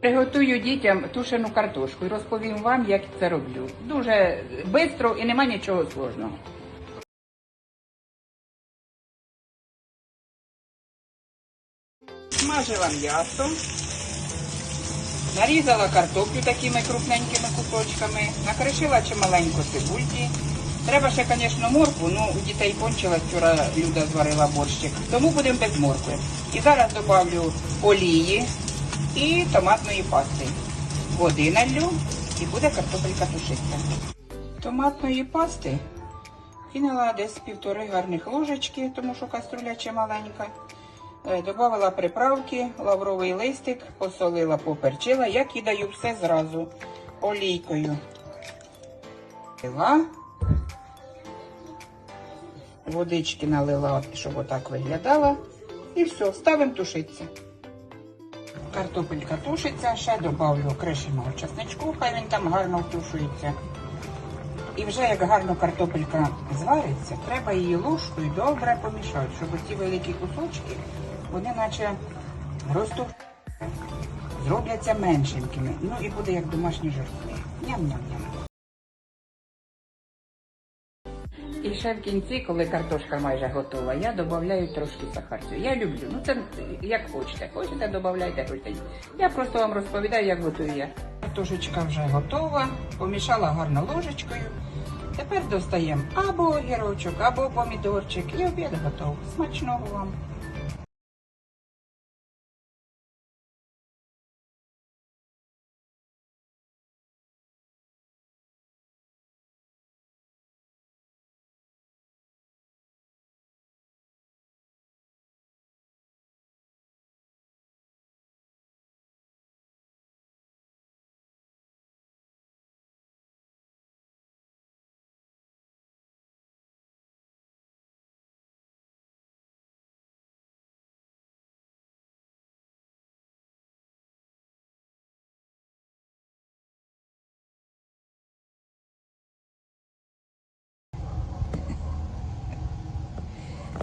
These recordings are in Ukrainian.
Приготую дітям тушену картошку і розповім вам, як це роблю. Дуже швидко і нема нічого сложного. Смажила м'ясо. Нарізала картоплю такими крупненькими кусочками, накришила чималенько цибульки. Треба ще, звісно, моркву, ну у дітей кончилась вчора Люда зварила борщик, тому будемо без моркви. І зараз додавлю олії і томатної пасти. Води налью і буде картопелька тушитися. Томатної пасти кинула десь півтори гарних ложечки, тому що каструля ще маленька. Е, Добавила приправки, лавровий листик, посолила, поперчила. Я кидаю все зразу олійкою. Налила. Водички налила, щоб отак виглядала. І все, ставимо тушитися. Картопелька тушиться, ще додавлю кришеного чесничку, хай він там гарно втушується. І вже як гарно картопелька звариться, треба її ложкою добре помішати, щоб ці великі кусочки, вони наче ростуть, зробляться меншенькими. Ну і буде як домашні жирки. Ням-ням-ням. І ще в кінці, коли картошка майже готова, я додаю трошки сахарцю. Я люблю. Ну це як хочете. Хочете, додавайте, хочете. Я просто вам розповідаю, як готую я. Картошечка вже готова, помішала гарно ложечкою. Тепер достаємо або огірочок, або помідорчик. І обід готовий. Смачного вам.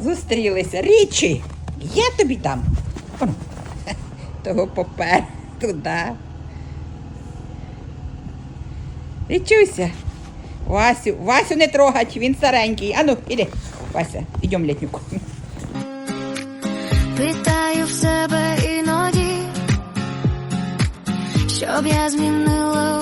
Зустрілися. Річі, я тобі дам. Того попер туди. Річуся. Васю, Васю не трогать, він старенький. Ану, іди. Вася, ідемо літнюку. Питаю в себе іноді, щоб я змінила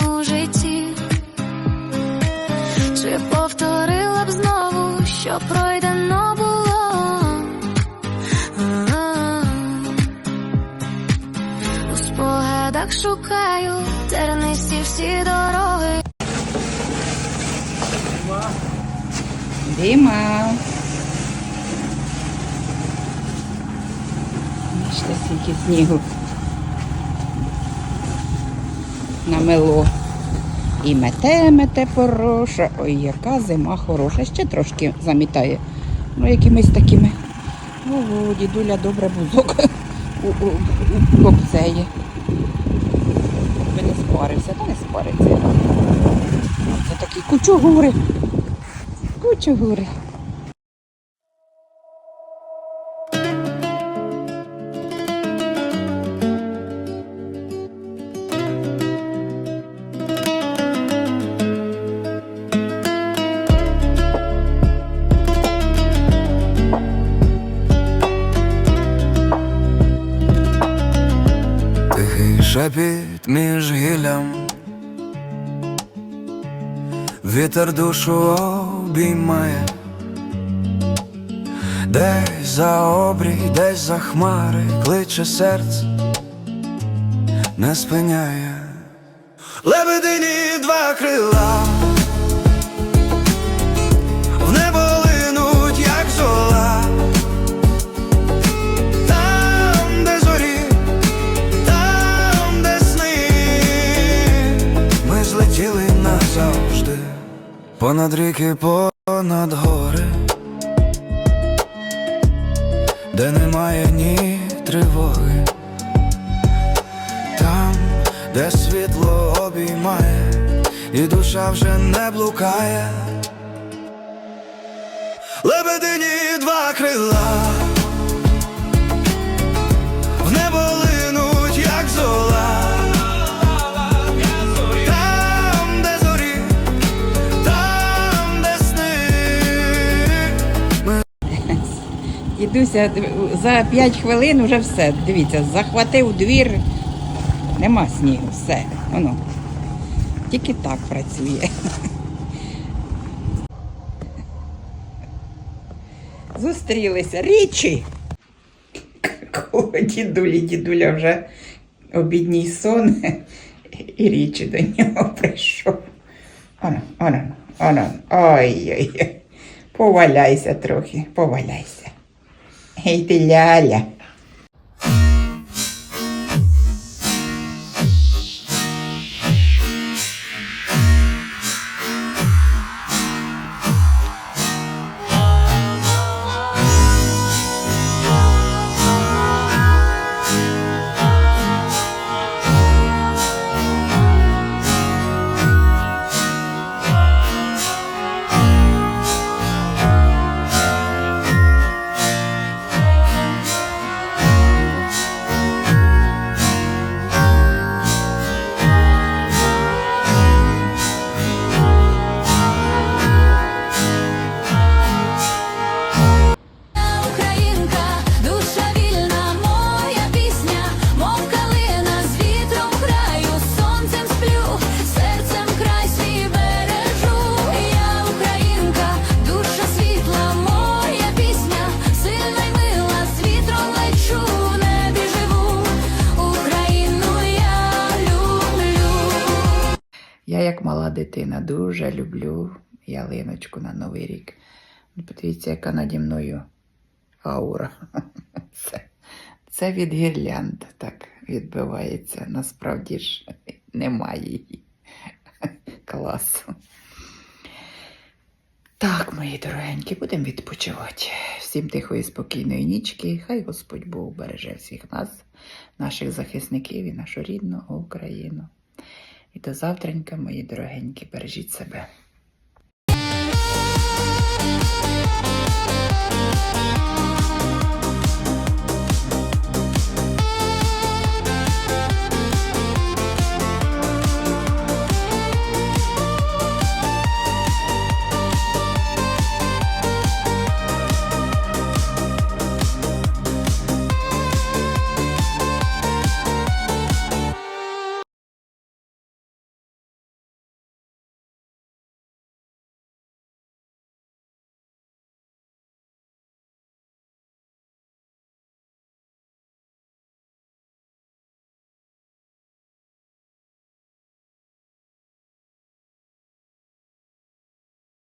Дима. Бачите, скільки снігу намело. І мете, мете пороша. Ой, яка зима хороша. Ще трошки замітає. Ну, якимись такими. Ого, дідуля добре бузок у, у, у, не спарився, та не спариться. Це такі кучугури. Кучугури. Шепіт між гіллям, вітер душу обіймає, десь за обрій, десь за хмари, кличе серце, не спиняє. Лебедині два крила, понад ріки, понад гори, де немає ні тривоги, там, де світло обіймає, і душа вже не блукає. Лебедині два крила. Дідуся за 5 хвилин вже все. Дивіться, захватив двір, нема снігу, все. Воно. Тільки так працює. Зустрілися. Річі. Дідулі, дідуля вже обідній сон, і річі до нього прийшов. Оно, оно, оно, ой-ой. Поваляйся трохи, поваляйся. Ei, pilhalha. Дитина, дуже люблю ялиночку на Новий рік. Ну, Подивіться, яка наді мною аура. Це, це від гірлянд так відбивається. Насправді ж немає її. Класу. Так, мої дорогенькі, будемо відпочивати. Всім тихої, спокійної нічки. Хай Господь Бог береже всіх нас, наших захисників і нашу рідну Україну. І до завтранька, мої дорогенькі, бережіть себе.